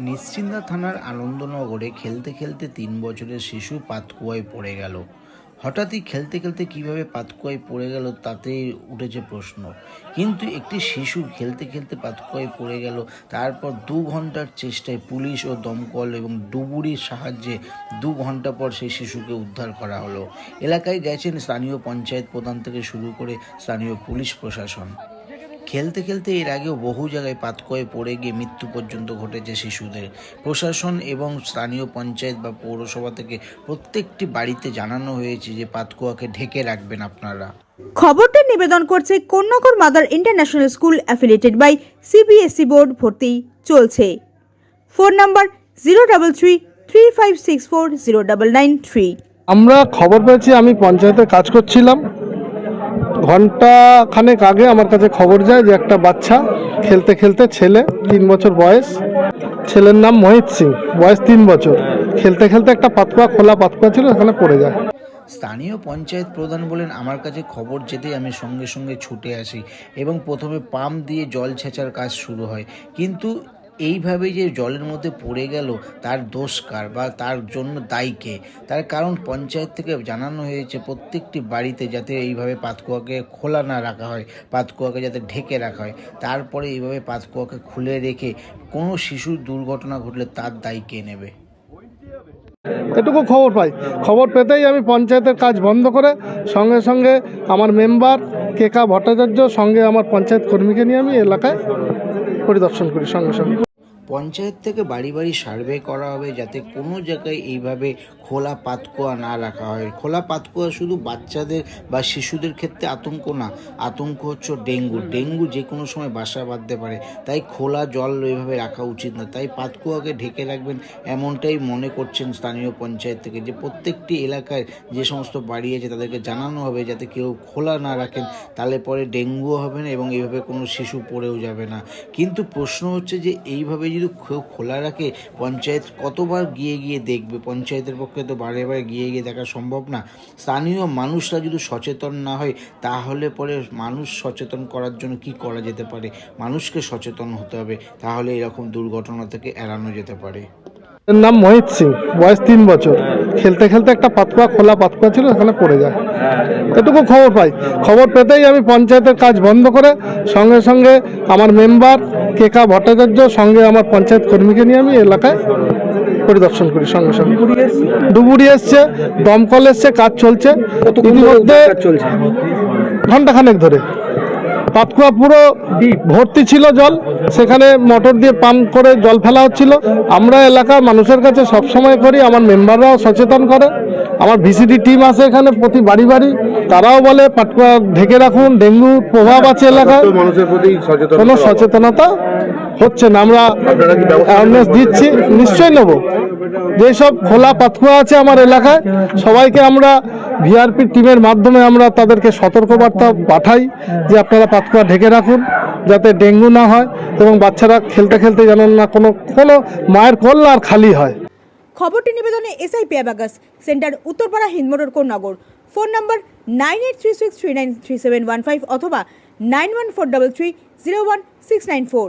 নিশ্চিন্দা থানার আনন্দনগরে খেলতে খেলতে তিন বছরের শিশু পাতকুয়ায় পড়ে গেল। হঠাৎই খেলতে খেলতে কীভাবে পাতকুয়ায় পড়ে গেল তাতে উঠেছে প্রশ্ন। কিন্তু একটি শিশু খেলতে খেলতে পাতকুয়ায় পড়ে গেল, তারপর দু ঘণ্টার চেষ্টায় পুলিশ ও দমকল এবং ডুবুরির সাহায্যে দু ঘণ্টা পর সেই শিশুকে উদ্ধার করা হলো। এলাকায় গেছেন স্থানীয় পঞ্চায়েত প্রধান থেকে শুরু করে স্থানীয় পুলিশ প্রশাসন। খেলতে খেলতে এর আগেও বহু জায়গায় পাতকয়ে পড়ে গিয়ে মৃত্যু পর্যন্ত ঘটেছে শিশুদের। প্রশাসন এবং স্থানীয় পঞ্চায়েত বা পৌরসভা থেকে প্রত্যেকটি বাড়িতে জানানো হয়েছে যে পাতকুয়াকে ঢেকে রাখবেন আপনারা। খবরটা নিবেদন করছে কন্যাকর mother international school affiliated by CBSE board ভর্তি চলছে। Phone number zero double three three five six four zero double nine three. আমরা খবর পেয়েছি আমি পঞ্চায়েতে কাজ করছিলাম। ঘণ্টা খানেক আগে আমার কাছে খবর যায় যে একটা বাচ্চা খেলতে খেলতে ছেলে তিন বছর বয়স, ছেলের নাম মোহিত সিং, বয়স তিন বছর। খেলতে খেলতে একটা পাতকুয়া, খোলা পাতকুয়া ছিল, সেখানে পড়ে যায়। স্থানীয় পঞ্চায়েত প্রধান বলেন, আমার কাছে খবর যেতেই আমি সঙ্গে সঙ্গে ছুটে আসি এবং প্রথমে পাম্প দিয়ে জল ছেঁচার কাজ শুরু হয়। কিন্তু এইভাবে যে জলের মধ্যে পড়ে গেল, তার দোষ কার বা তার জন্য দায়ী কে? তার কারণ পঞ্চায়েত থেকে জানানো হয়েছে প্রত্যেকটি বাড়িতে যাতে এইভাবে পাতকুয়াকে খোলা না রাখা হয়, পাতকুয়াকে যাতে ঢেকে রাখা হয়। তারপরে এইভাবে পাতকুয়াকে খুলে রেখে কোনো শিশুর দুর্ঘটনা ঘটলে তার দায়ী কে নেবে? এটুকু খবর পাই। খবর পেতেই আমি পঞ্চায়েতের কাজ বন্ধ করে সঙ্গে সঙ্গে আমার মেম্বার কেকা ভট্টাচার্য, সঙ্গে আমার পঞ্চায়েত কর্মীকে নিয়ে আমি এলাকায় পরিদর্শন করি সঙ্গে সঙ্গে। পঞ্চায়েত থেকে বাড়ি বাড়ি সার্ভে করা হবে যাতে কোনো জায়গায় এইভাবে খোলা পাতকুয়া না রাখা হয়। খোলা পাতকুয়া শুধু বাচ্চাদের বা শিশুদের ক্ষেত্রে আতঙ্ক না, আতঙ্ক হচ্ছে ডেঙ্গু। ডেঙ্গু যে কোনো সময় বাসা বাঁধতে পারে। তাই খোলা জল এইভাবে রাখা উচিত না। তাই পাতকুয়াকে ঢেকে রাখবেন এমনটাই মনে করছেন স্থানীয় পঞ্চায়েত থেকে যে প্রত্যেকটি এলাকায় যে সমস্ত বাড়ি আছে তাদেরকে জানানো হবে যাতে কেউ খোলা না রাখেন। তাহলে পরে ডেঙ্গুও হবে না এবং এইভাবে কোনো শিশু পড়েও যাবে না। কিন্তু প্রশ্ন হচ্ছে যে এইভাবে যদি খোলা রাখে, পঞ্চায়েত কতবার গিয়ে গিয়ে দেখবে? পঞ্চায়েতের পক্ষে তো বারে বারে গিয়ে গিয়ে দেখা সম্ভব না। স্থানীয় মানুষরা যদি সচেতন না হয়, তাহলে পরে মানুষ সচেতন করার জন্য কি করা যেতে পারে? মানুষকে সচেতন হতে হবে, তাহলে এরকম দুর্ঘটনা থেকে এড়ানো যেতে পারে। নাম মহিত সিং, বয়স তিন বছর। খেলতে খেলতে একটা পাতকুয়া খোলা পাতকুয়া ছিল সেখানে পড়ে যায়। এটুকু খবর পাই। খবর পেতেই আমি পঞ্চায়েতের কাজ বন্ধ করে সঙ্গে সঙ্গে আমার মেম্বার কেকা ভট্টাচার্য সঙ্গে আমার পঞ্চায়েত কর্মীকে নিয়ে আমি এলাকায় পরিদর্শন করি সঙ্গে সঙ্গে। ডুবুরি এসছে? দমকল এসছে কাজ চলছে। ইতিমধ্যে ঘন্টাখানেক ধরে। পাতকুয়া পুরো ভর্তি ছিল জল। সেখানে মোটর দিয়ে পাম্প করে জল ফেলা হচ্ছিল। আমরা এলাকার মানুষের কাছে সবসময় করি, আমার মেম্বাররাও সচেতন করে। আমার ভিসিডি টিম আছে এখানে প্রতি বাড়ি বাড়ি। তারাও বলে পাটকুয়া ঢেকে রাখুন ডেঙ্গু প্রভাব আছে এলাকায়। মানুষের প্রতি সচেতন কোনো সচেতনতা হচ্ছে না। আমরা অ্যাওয়ারনেস দিচ্ছি নিশ্চয়ই নেব। যেসব খোলা পাতকুয়া আছে আমার এলাকায় সবাইকে আমরা ভিআরপি টিমের মাধ্যমে আমরা তাদেরকে সতর্কবার্তা পাঠাই যে আপনারা পাতকুয়া ঢেকে রাখুন যাতে ডেঙ্গু না হয় এবং বাচ্চারা খেলতে খেলতে যেন না কোনো কোনো মায়ের কোল আর খালি হয়। খবরটি নিবেদনে SI পেয়াবাগাস centre Uttarpara Hindmotor Konnagar phone number nine eight three six three nine three seven one five অথবা nine one four double three zero one six nine four.